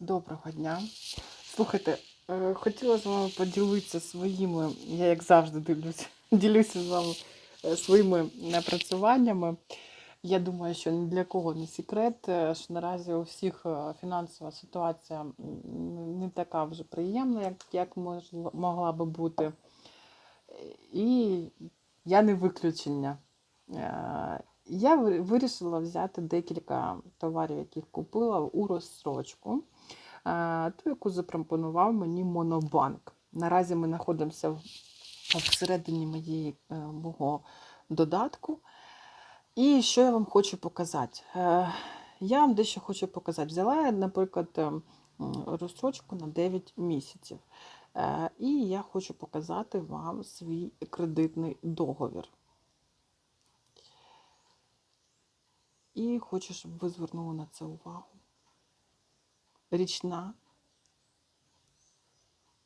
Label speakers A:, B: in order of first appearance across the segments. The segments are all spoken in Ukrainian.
A: Доброго дня. Слухайте, е, хотіла з вами поділитися своїми, я як завжди дивлюсь, ділюся з вами е, своїми напрацюваннями. Я думаю, що ні для кого не секрет, е, що наразі у всіх фінансова ситуація не така вже приємна, як, як можла- могла би бути. І я не виключення. Я вирішила взяти декілька товарів, яких купила у розсрочку, е, ту, яку запропонував мені Монобанк. Наразі ми знаходимося всередині моєї, е, мого додатку. І що я вам хочу показати? Е, Я вам дещо хочу показати. Взяла я, наприклад, е, розстрочку на 9 місяців. І я хочу показати вам свій кредитний договір. І хочу, щоб ви звернули на це увагу. Річна,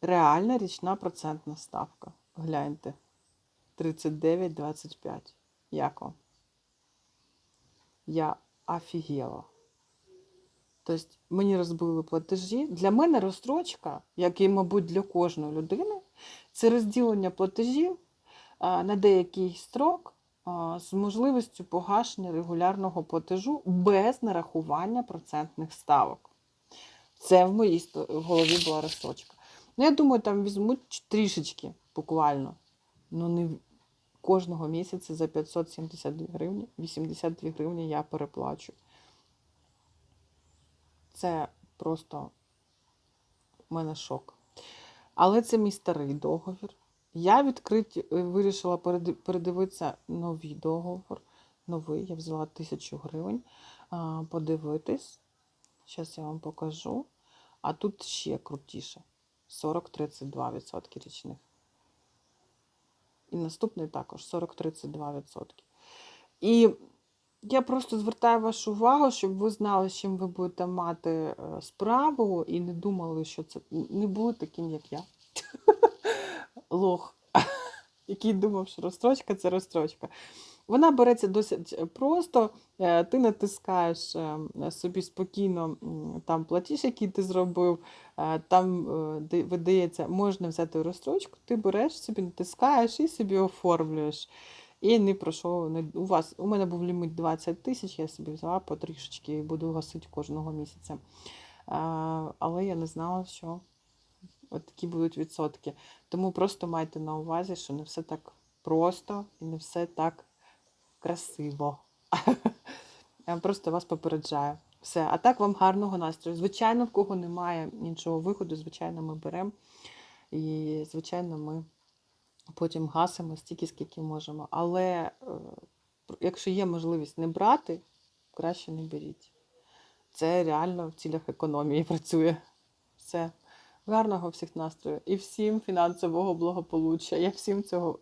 A: реальна річна процентна ставка. Гляньте. 39,25. Як вам? Я офігела. Тобто мені розбили платежі. Для мене розстрочка, як і, мабуть, для кожної людини, це розділення платежів на деякий строк з можливістю погашення регулярного платежу без нарахування процентних ставок. Це в моїй голові була розстрочка. Ну, я думаю, там візьмуть трішечки буквально. Ну, не кожного місяця за 572 гривні, 82 гривні я переплачу. Це просто в мене шок. Але це мій старий договір. Я відкриті, е, вирішила передивитися новий договор. Новий, я взяла тисячу гривень. Подивитись. Зараз я вам покажу. А тут ще крутіше. 40-32% річних. І наступний також 40-32%. І я просто звертаю вашу увагу, щоб ви знали, з чим ви будете мати е, справу, і не думали, що це не були таким, як я. Лох, який думав, що розстрочка це розстрочка. Вона береться досить просто. е, Ти натискаєш е, собі спокійно там платіж, який ти зробив, е, там видається, можна взяти розстрочку, ти береш собі, натискаєш і собі оформлюєш. І не пройшов. У вас у мене був ліміт 20 тисяч, я собі взяла потрішечки і буду гасити кожного місяця. Але я не знала, що от такі будуть відсотки. Тому просто майте на увазі, що не все так просто і не все так красиво. Я просто вас попереджаю. Все. А так вам гарного настрою. Звичайно, в кого немає іншого виходу, звичайно, ми беремо. І, звичайно, ми потім гасимо стільки, скільки можемо. Але е, якщо є можливість не брати, краще не беріть. Це реально в цілях економії працює. Все. Гарного всіх настрою і всім фінансового благополуччя. Я всім цього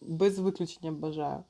A: без виключення бажаю.